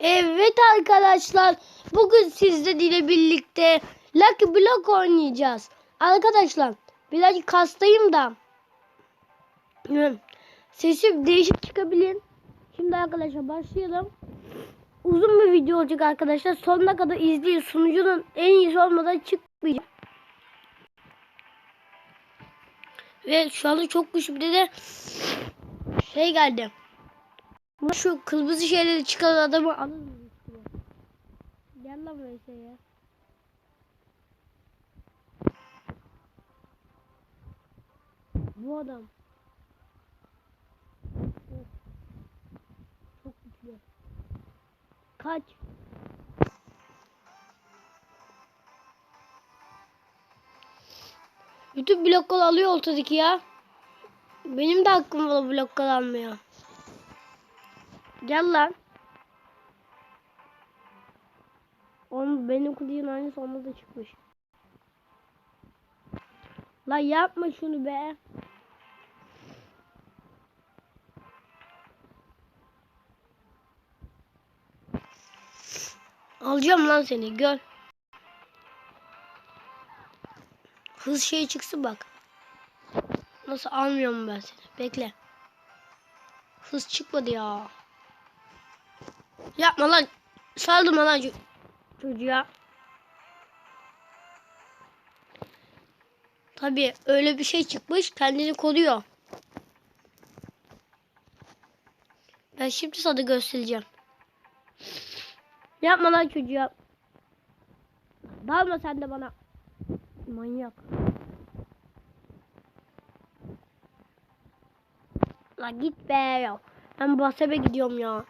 Evet arkadaşlar bugün sizlerle birlikte Lucky Block oynayacağız. Arkadaşlar birazcık kastayım da hmm, sesim değişik çıkabilir. Şimdi arkadaşlar başlayalım. Uzun bir video olacak arkadaşlar. Sonuna kadar izleyin. Sunucunun en iyisi olmadan çıkmayacak. Ve şu anda çok güçlü bir şey geldi. Ama şu kırmızı şeyleri çıkan adamı mıyız? Gel lan böyle ya. Bu adam. Çok güçlü. Kaç. Bütün blokları alıyor ortadaki ya. Benim de hakkım var o blokları almaya. Gel lan. Oğlum benim kuduyun aynısı onda da çıkmış. Lan yapma şunu be. Alacağım lan seni gör. Hız şey çıksın bak. Nasıl almıyorum ben seni. Bekle. Hız çıkmadı ya. Yapma lan. Saldırma lan ço- çocuğa. Tabii öyle bir şey çıkmış kendini koruyor. Ben şimdi sana göstereceğim. Yapma lan çocuğa. Dalma sen de bana. Manyak. Lan git be ya. Ben basebe gidiyorum ya.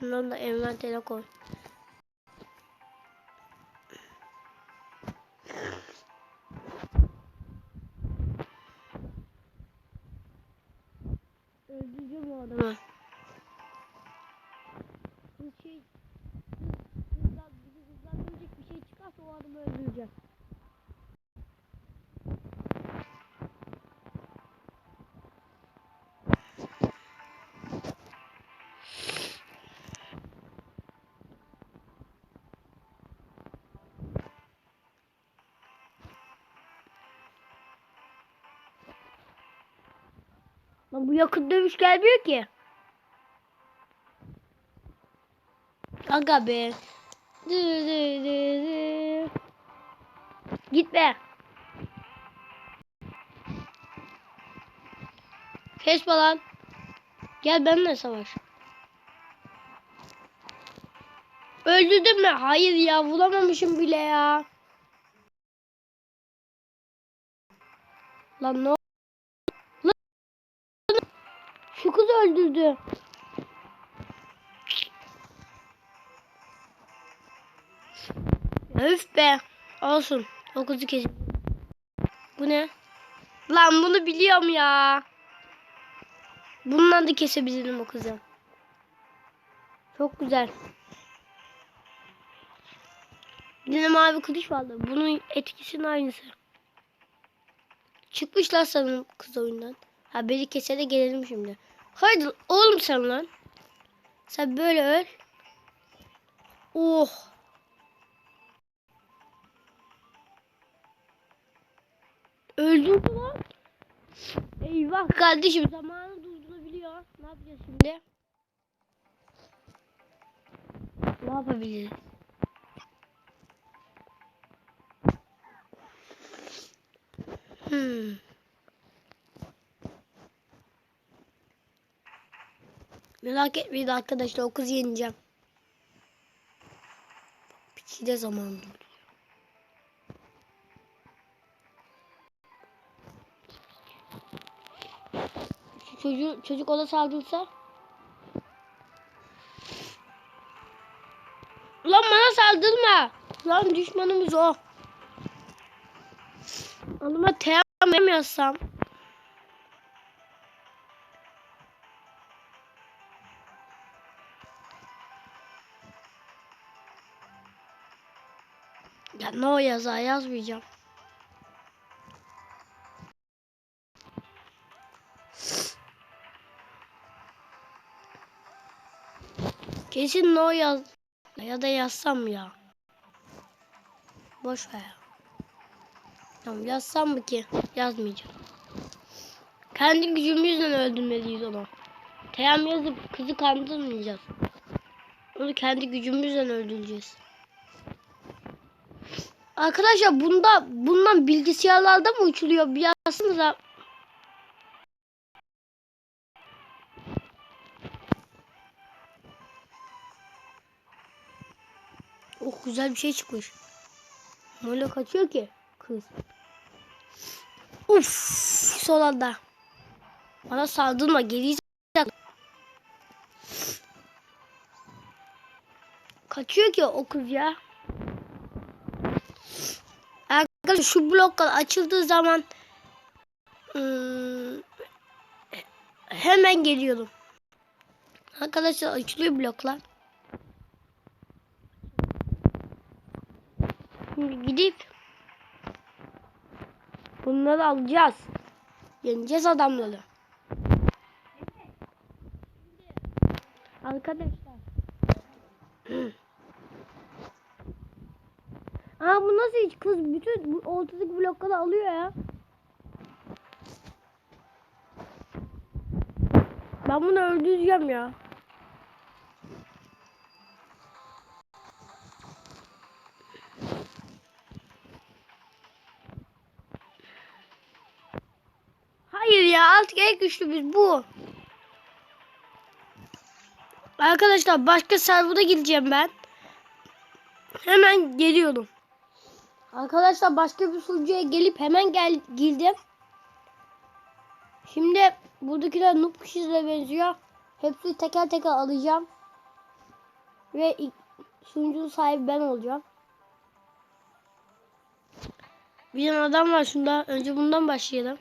Londra en Mate Loco. Lan bu yakın dövüş gelmiyor ki. Aga be. Dı dı dı dı. Gitme. Kesme lan. Gel benimle savaş. Öldürdün mü? Hayır ya vuramamışım bile ya. Lan ne öldürdü. Öf be. Olsun. O kızı kesin. Bu ne? Lan bunu biliyorum ya. Bundan da kesebilirim o kızı. Çok güzel. Yine mavi kılıç vardı. Bunun etkisinin aynısı. Çıkmışlar sanırım kız oyundan. Ha beni kese de gelelim şimdi. Haydi oğlum sen lan. Sen böyle öl. Oh. Öldürdü lan. Eyvah kardeşim zamanı durdurabiliyor. Ne yapacağız şimdi? Ne yapabiliriz? Hmm. Merak etmeyin arkadaşlar o kızı yeneceğim. Bir de zaman. Şu çocuğu, çocuk ona saldırsa. Lan bana saldırma. Lan düşmanımız o. Alıma team yazsam. Ya ne o yazar yazmayacağım. Kesin no yaz. Ya da yazsam ya? Boş ver. Tamam yazsam mı ki? Yazmayacağım. Kendi gücümüzle öldürmeliyiz onu. Teyam yazıp kızı kandırmayacağız. Onu kendi gücümüzle öldüreceğiz. Arkadaşlar bunda bundan bilgisayarlarda mı uçuluyor? Bir yazsanıza. Oh güzel bir şey çıkmış. Böyle kaçıyor ki kız. Uf son anda. Bana saldırma geri Kaçıyor ki o kız ya. Şu bloklar açıldığı zaman ıı, hemen geliyorum. Arkadaşlar açılıyor bloklar. Şimdi gidip bunları alacağız. Yeneceğiz adamları. Arkadaşlar. Aa bu nasıl hiç kız bütün bu ortadaki blokları alıyor ya. Ben bunu öldüreceğim ya. Hayır ya artık en güçlümüz bu. Arkadaşlar başka serverda gideceğim ben. Hemen geliyorum. Arkadaşlar başka bir sunucuya gelip hemen gel girdim. Şimdi buradakiler noob kişilere benziyor. Hepsini teker teker alacağım. Ve sunucunun sahibi ben olacağım. Bir tane adam var şunda. Önce bundan başlayalım.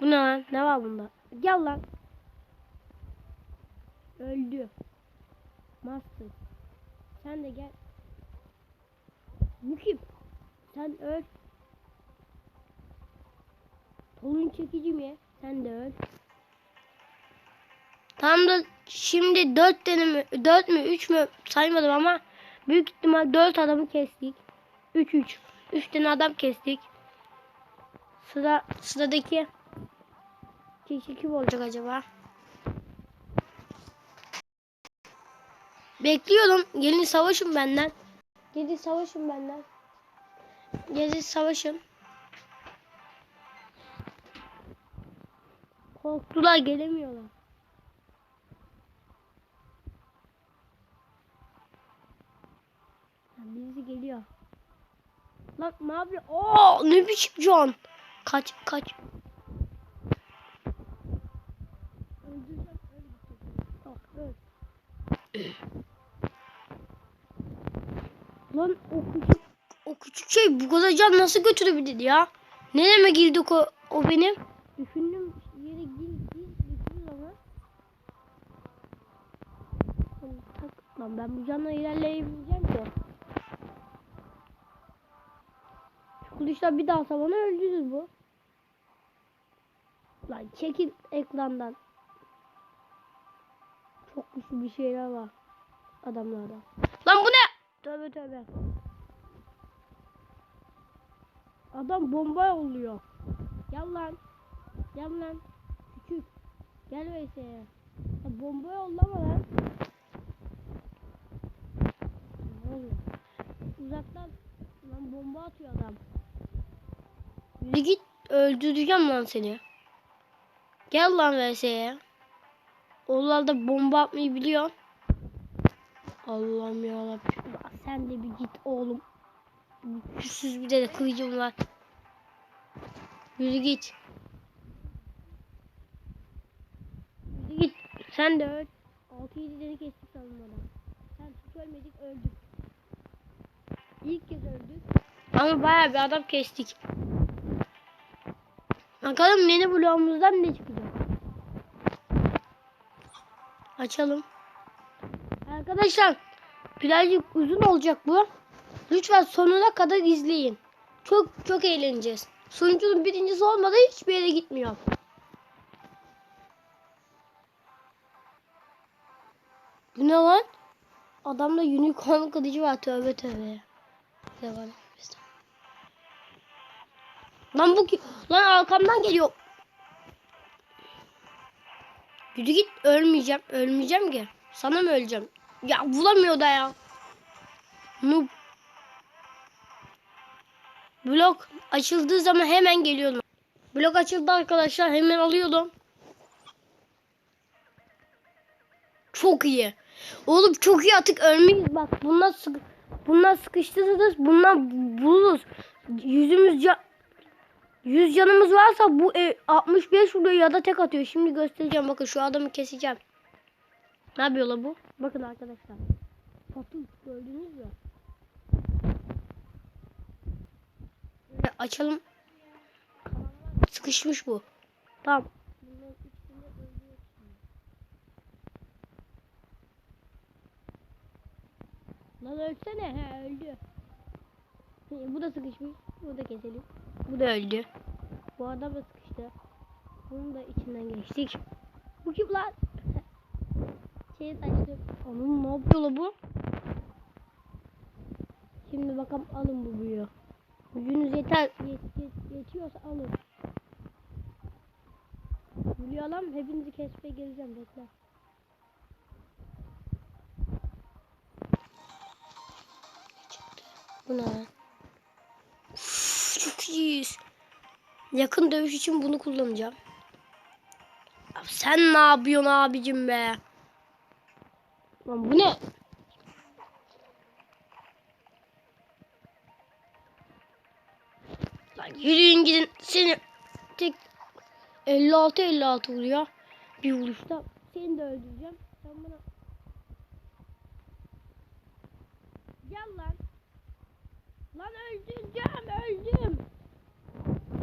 Bu ne lan? Ne var bunda? Gel lan. Öldü. Master. Sen de gel. Bu? Sen öl. Tolun çekici mi? Sen de öl. Tam da şimdi dört tane mi, dört mü, üç mü saymadım ama büyük ihtimal dört adamı kestik. Üç, üç. Üç tane adam kestik. Sıra, sıradaki kişi kim olacak acaba? Bekliyorum. Gelin savaşın benden. Gelin savaşın benden. Gelin savaşın. Korktular gelemiyorlar. Birisi geliyor. Lan ne yapıyor? Oo ne biçim can. Kaç kaç. Öldüreceğim, öldüreceğim. Yok, öl. Lan o küçük o küçük şey bu kadar can nasıl götürebilir ya? Nereme girdik o, o benim? Düşündüm yere gir gir gir ama. Lan tak- Lan ben bu canla ilerleyebileceğim ki. Şu kılıçla bir daha bana öldürür bu. Lan çekil ekrandan. Çok güçlü bir şeyler var adamlarda. Lan bu ne? Tövbe tövbe. Adam bomba yolluyor. Gel lan. Gel lan. Küçük. Gel. Ya bomba yollama lan. Ne oluyor? Uzaktan lan bomba atıyor adam. Yürü git öldüreceğim lan seni. Gel lan VS'ye. Oralarda bomba atmayı biliyor. Allah'ım. Ya Sen de bir git oğlum. Güçsüz bir de, kılıcım var. Yürü git. Yürü git. Sen de öl. 6-7 deri kestik savunmadan. Sen hiç ölmedik öldük. İlk kez öldük. Ama bayağı bir adam kestik. Bakalım yeni bloğumuzdan ne çıkacak. Açalım. Arkadaşlar birazcık uzun olacak bu. Lütfen sonuna kadar izleyin. Çok çok eğleneceğiz. Sunucunun birincisi olmadan hiçbir yere gitmiyor. Bu ne lan? Adamda unicorn kılıcı var tövbe tövbe. De var. Lan bu. Lan arkamdan geliyor. Yürü git ölmeyeceğim. Ölmeyeceğim ki. Sana mı öleceğim? Ya bulamıyor da ya. Noob. Blok açıldığı zaman hemen geliyordum. Blok açıldı arkadaşlar hemen alıyordum. Çok iyi. Oğlum çok iyi artık ölmeyiz bak. Bunlar sık bunlar sıkıştırırız. Bunlar buluruz. Yüzümüz ca 100 canımız varsa bu e, 65 vuruyor ya da tek atıyor. Şimdi göstereceğim. Bakın şu adamı keseceğim. Ne yapıyor la bu? Bakın arkadaşlar. Patıl gördünüz mü? Açalım. Sıkışmış bu. Tamam. Lan ölsene. He öldü. Bu da sıkışmış. Bu da keselim. Bu da öldü. Bu adam da sıkıştı. Bunun da içinden geçtik. Bu kim lan? Şeye taştı. Onun ne yapıyor? Şimdi bakalım alın bu büyüğü. Gücünüz yeter, yet, yet, yetiyorsa alın. Büyüğü alalım hepinizi kesmeye geleceğim bekle. Bu ne çok iyiyiz. Yakın dövüş için bunu kullanacağım. Abi sen ne yapıyorsun abicim be? Lan bu ne? Lan yürüyün gidin. Seni tek 56 56 vuruyor. Bir vuruşta seni de öldüreceğim. Sen bana Gel lan. Lan öldüreceğim öldüm.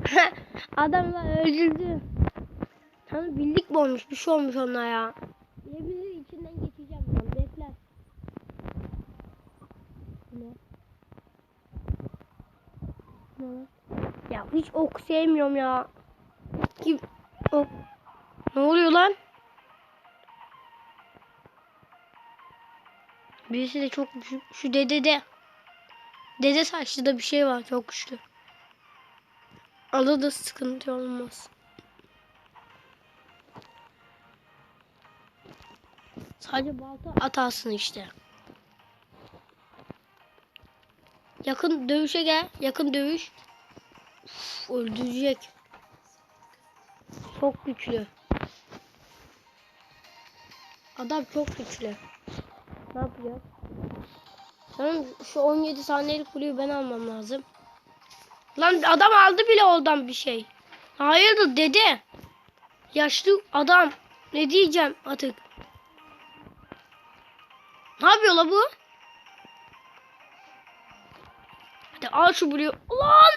Adamlar öldürdü. Sana birlik mi olmuş? Bir şey olmuş ona ya. Yemin içinden geçeceğim lan. Bekle. Ne? Ne? Ya hiç ok sevmiyorum ya. Kim? Ok. Ne oluyor lan? Birisi de çok şu, şu dede de. Dede saçlı da bir şey var çok güçlü. Alı da sıkıntı olmaz. Sadece balta atarsın işte. Yakın dövüşe gel. Yakın dövüş. Uf, öldürecek. Çok güçlü. Adam çok güçlü. Ne yapacağız? Tamam şu 17 saniyelik kuleyi ben almam lazım. Lan adam aldı bile oradan bir şey. Hayırdır dede? Yaşlı adam. Ne diyeceğim artık? Ne yapıyor la bu? Hadi al şu buraya. Lan!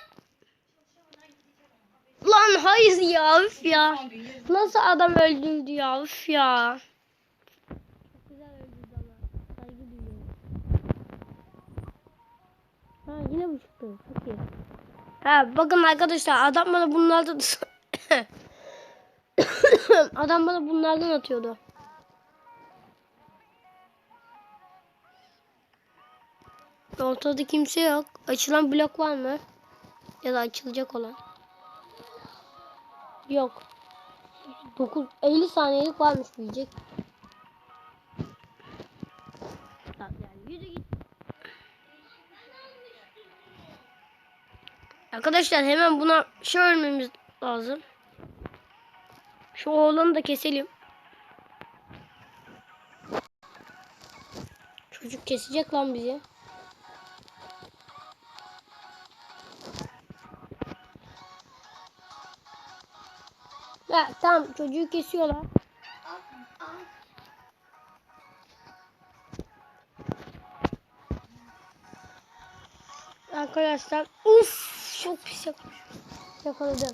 Lan hayır ya üf ya. Nasıl adam öldürdü ya üf ya. Ha yine bu çıktı. Çok iyi. Ha bakın arkadaşlar adam bana bunlardan adam bana bunlardan atıyordu. Ortada kimse yok. Açılan blok var mı? Ya da açılacak olan. Yok. 9 50 saniyelik varmış diyecek. Arkadaşlar hemen buna şey ölmemiz lazım. Şu oğlanı da keselim. Çocuk kesecek lan bizi. Ya tamam çocuğu kesiyorlar. Arkadaşlar uf çok pis yapmış. Yakaladım.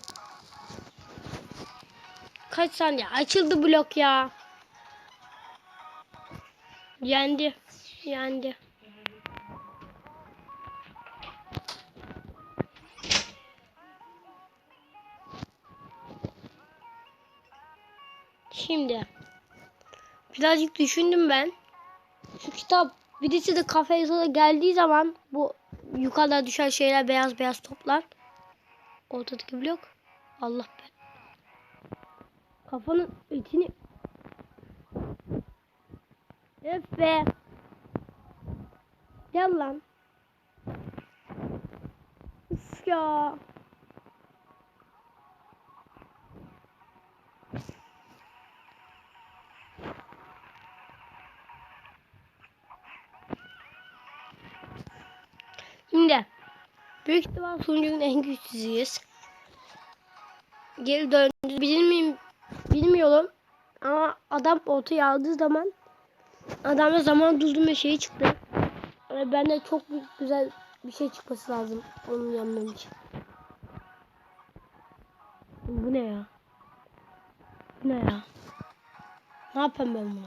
Kaç saniye? Açıldı blok ya. Yendi. Yendi. Şimdi birazcık düşündüm ben. Şu kitap birisi de kafeye sonra geldiği zaman bu yukarıda düşen şeyler beyaz beyaz toplar. Ortadaki blok. Allah be. Kafanın etini Öf be. Gel lan. Ya. Şimdi büyük ihtimal sunucunun en güçsüzüyüz. Geri döndü. Bilir miyim? Bilmiyorum. Ama adam ortaya aldığı zaman adamda zaman durdurma şeyi çıktı. Yani bende çok büyük, güzel bir şey çıkması lazım onun yenmem için. Bu ne ya? Bu ne ya? Ne yapayım ben bunu?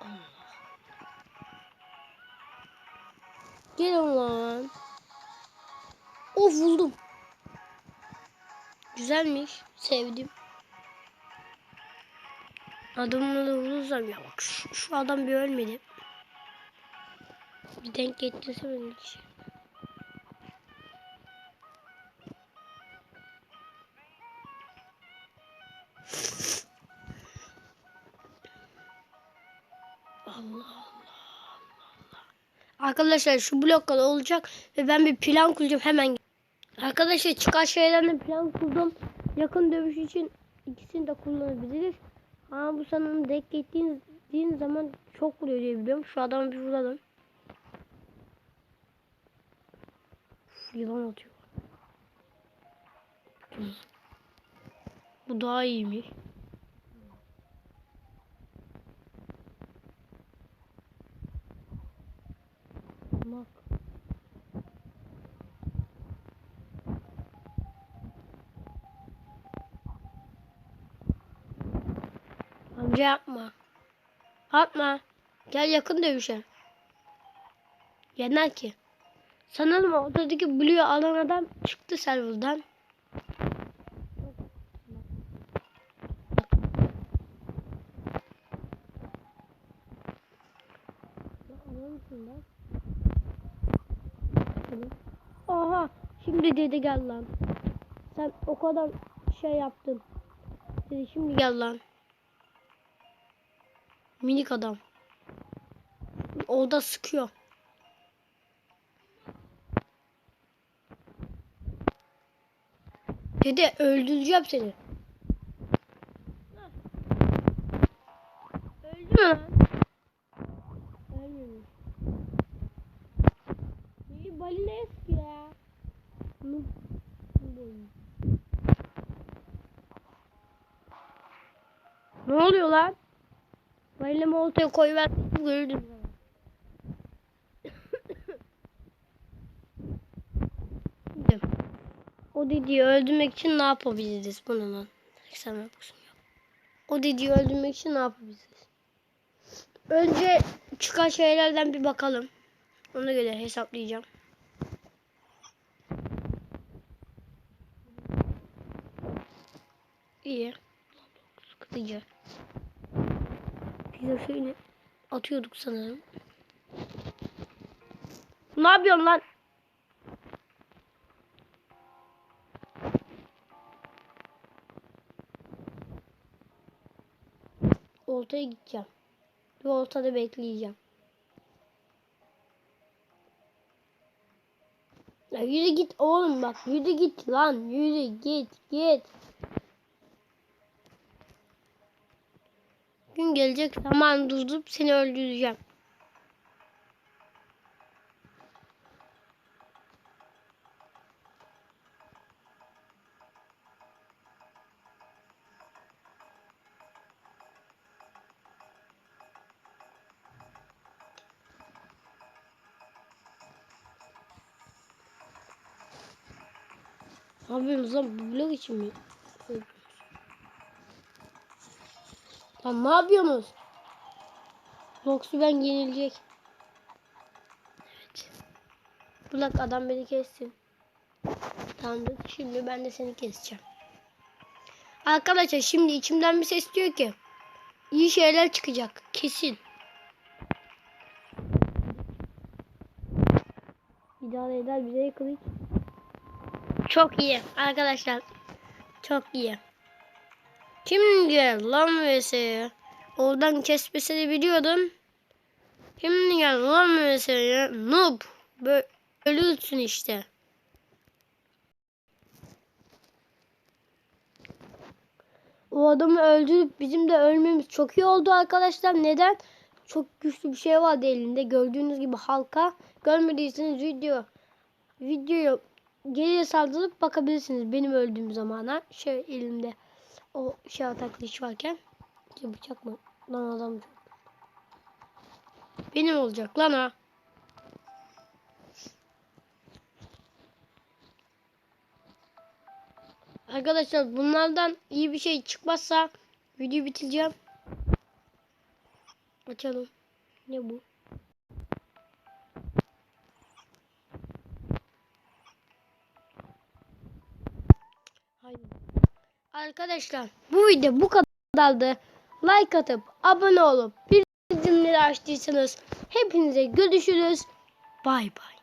Allah. Gelin lan. Of buldum. Güzelmiş. Sevdim. Adamını da bulursam ya bak şu, şu adam bir ölmedi. Bir denk getirse benim için. Allah. Arkadaşlar şu bloklar olacak ve ben bir plan kuracağım hemen. Arkadaşlar çıkan şeylerden plan kurdum. Yakın dövüş için ikisini de kullanabiliriz. Ama bu sanırım denk ettiğin zaman çok vuruyor diye biliyorum. Şu adamı bir vuralım. Uf, yılan atıyor. Bu daha iyiymiş. Bak. Amca yapma. Yapma. Gel yakın dövüşe. Yener ki. Sanırım ortadaki Blue'yu alan adam çıktı serverdan. Aha şimdi dedi gel lan. Sen o kadar şey yaptın. Dedi şimdi gel lan. Minik adam. Orada sıkıyor. Dede öldüreceğim seni. Öldü mü. İyi balina eski ya. Noob. Ne oluyor lan? Balina oltaya koyuver. Öldüm. Şimdi, O dediği öldürmek için ne yapabiliriz bununla? Sen bakıyorsun ya. O dediği öldürmek için ne yapabiliriz? Önce çıkan şeylerden bir bakalım. Ona göre hesaplayacağım. İyi. Sıkıcı. Şeyini atıyorduk sanırım. Ne yapıyorsun lan? Oltaya gideceğim. Bir oltada bekleyeceğim. Ya yürü git oğlum bak yürü git lan yürü git git. Gelecek zaman durdurup seni öldüreceğim. Yapıyorsunuz lan? Bu blok için mi? Lan ne yapıyorsunuz? Noxu ben yenilecek. Evet. Bulak adam beni kessin. Tamamdır. Şimdi ben de seni keseceğim. Arkadaşlar şimdi içimden bir ses diyor ki iyi şeyler çıkacak. Kesin. Bir İdare eder bize kılıç. Çok iyi arkadaşlar. Çok iyi. Şimdi gel lan vs. Oradan kesmesini biliyordum. Şimdi gel lan vs'ye. Noob. Böyle ölürsün işte. O adamı öldürüp bizim de ölmemiz çok iyi oldu arkadaşlar. Neden? Çok güçlü bir şey vardı elinde. Gördüğünüz gibi halka. Görmediyseniz video videoyu geriye saldırıp bakabilirsiniz benim öldüğüm zamana. Şey elimde o şey atak kılıç varken. Ki bıçak mı? Lan adam. Benim olacak lan o. Arkadaşlar bunlardan iyi bir şey çıkmazsa videoyu bitireceğim. Açalım. Ne bu? Arkadaşlar bu video bu kadardı. Like atıp abone olup bildirimleri açtıysanız hepinize görüşürüz. Bay bay.